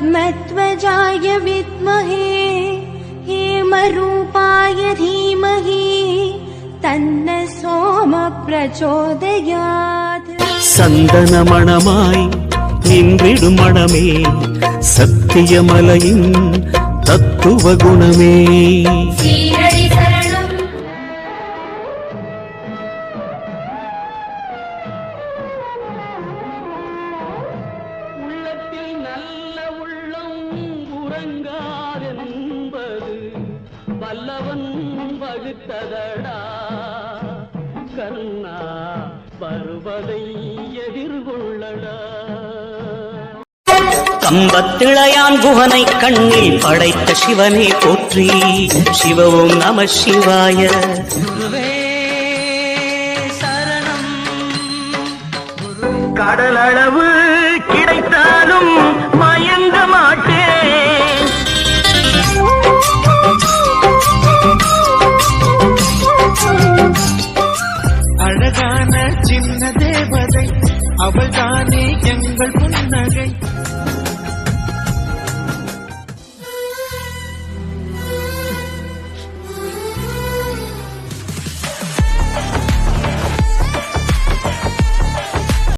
पद्मध्वजाय विद्महे हेमरूपाय धीमहि तन्न सोम प्रचोदयात् சந்தனமணமாய் நின்றிடும் மணமே சத்தியமலையின் தத்துவ குணமே உறங்காதென்பது வல்லவன் வகுத்ததடா. கண்ணா வருவதை எதிர்கொள்ளடா. கம்பத்திளையான் குகனை கண்ணில் படைத்த சிவனே போற்றி. சிவவும் நம சிவாய. சரணம். கடலளவு அவள் தானே எங்கள்